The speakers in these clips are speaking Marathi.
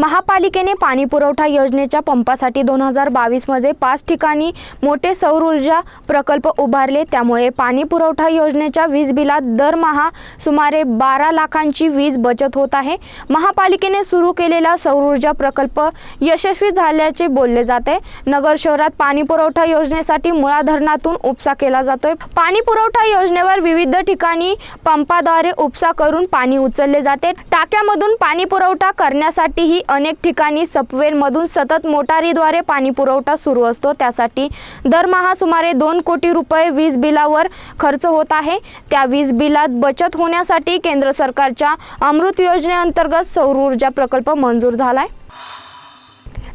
महापालिकेने पाणी पुरवठा योजनेच्या पंपासाठी दोन हजार बावीसमध्ये पाच ठिकाणी मोठे सौर ऊर्जा प्रकल्प उभारले. त्यामुळे पाणी पुरवठा योजनेच्या वीज बिलात दरमहा सुमारे बारा लाखांची वीज बचत होत आहे. महापालिकेने सुरू केलेला सौर ऊर्जा प्रकल्प यशस्वी झाल्याचे बोलले जाते. नगर शहरात पाणी पुरवठा योजनेसाठी मुळा धरणातून उपसा केला जातोय. पाणी पुरवठा योजनेवर विविध ठिकाणी पंपाद्वारे उपसा करून पाणी उचलले जाते. टाक्यामधून पाणी पुरवठा करण्यासाठीही अनेक ठिकाणी सपवेलमधून सतत मोटारीद्वारे पाणी पुरवठा सुरू असतो. त्यासाठी दरमहा सुमारे दोन कोटी रुपये वीज बिलावर खर्च होत आहे. त्या वीज बिलात बचत होण्यासाठी केंद्र सरकारच्या अमृत योजनेअंतर्गत सौर ऊर्जा प्रकल्प मंजूर झाला आहे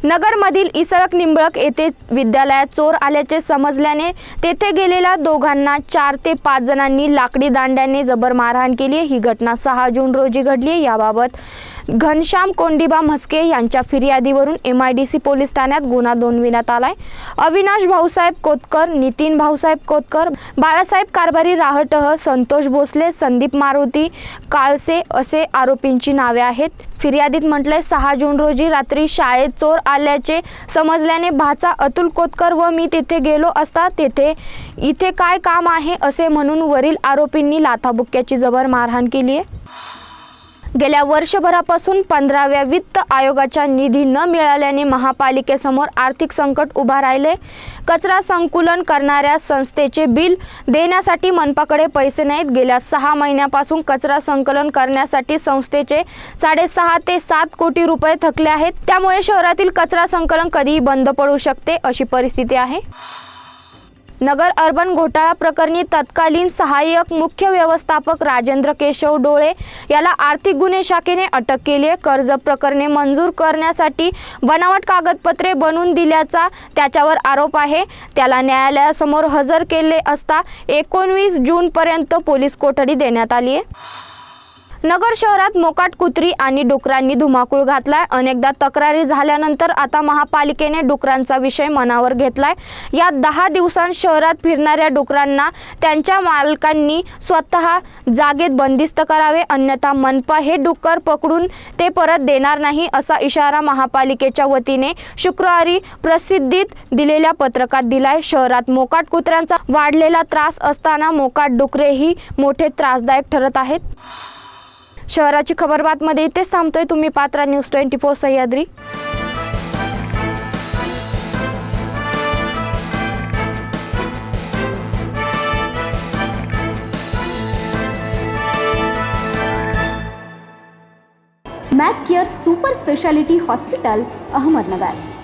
नगरमधील इसळक निंबळक येथे विद्यालयात चोर आल्याचे समजल्याने तेथे गेलेल्या दोघांना चार ते पाच जणांनी लाकडी दांड्याने जबर मारहाण केली. ही घटना सहा जून रोजी घडली याबाबत घनश्याम कोंडिबा म्हस्के यांच्या फिर्यादीवरून M I D C police ठाण्यात गुन्हा नोंदविण्यात आलाय. अविनाश भाऊसाहेब कोतकर नितीन भाऊसाहेब कोतकर बाळासाहेब कारभारी राहटह संतोष भोसले संदीप मारुती काळसे असे आरोपींची नावे आहेत. फिर्यादीत म्हटलंय सहा जून रोजी रात्री शाळेत चोर आल्याचे समजल्याने भाचा अतुल कोतकर व मी तिथे गेलो असता तेथे इथे काय काम आहे असे म्हणून वरील आरोपींनी लाथाबुक्क्याची जबर मारहाण केली आहे गेल्या वर्षभरापासून पंधराव्या वित्त आयोगाच्या निधी न मिळाल्याने महापालिकेसमोर आर्थिक संकट उभा राहिले. कचरा संकुलन करणाऱ्या संस्थेचे बिल देण्यासाठी मनपाकडे पैसे नाहीत. गेल्या सहा महिन्यापासून कचरा संकलन करण्यासाठी संस्थेचे साडेसहा ते सात कोटी रुपये थकले आहेत. त्यामुळे शहरातील कचरा संकलन कधीही बंद पडू शकते अशी परिस्थिती आहे. नगर अर्बन घोटाळा प्रकरणी तत्कालीन सहाय्यक मुख्य व्यवस्थापक राजेंद्र केशव डोळे याला आर्थिक गुन्हे शाखेने अटक केली आहे. कर्ज प्रकरणे मंजूर करण्यासाठी बनावट कागदपत्रे बनवून दिल्याचा त्याच्यावर आरोप आहे. त्याला न्यायालयासमोर हजर केले असता एकोणवीस जूनपर्यंत पोलीस कोठडी देण्यात आली आहे. नगर शहरात मोकाट कुत्री आणि डुकरांनी धुमाकूळ घातलाय. अनेकदा तक्रारी झाल्यानंतर आता महापालिकेने डुकरांचा विषय मनावर घेतलाय. या दहा दिवसांत शहरात फिरणाऱ्या डुकरांना त्यांच्या मालकांनी स्वतः जागेत बंदिस्त करावे अन्यथा मनपा हे डुक्कर पकडून ते परत देणार नाही असा इशारा महापालिकेच्या वतीने शुक्रवारी प्रसिद्धीत दिलेल्या पत्रकात दिलाय. शहरात मोकाट कुत्र्यांचा वाढलेला त्रास असताना मोकाट डुकरेही मोठे त्रासदायक ठरत आहेत. शहराची खबर बातमध्ये इथेच थांबतोय. तुम्ही Patra news twenty four Sahyadri. Mac care super speciality hospital Ahmednagar.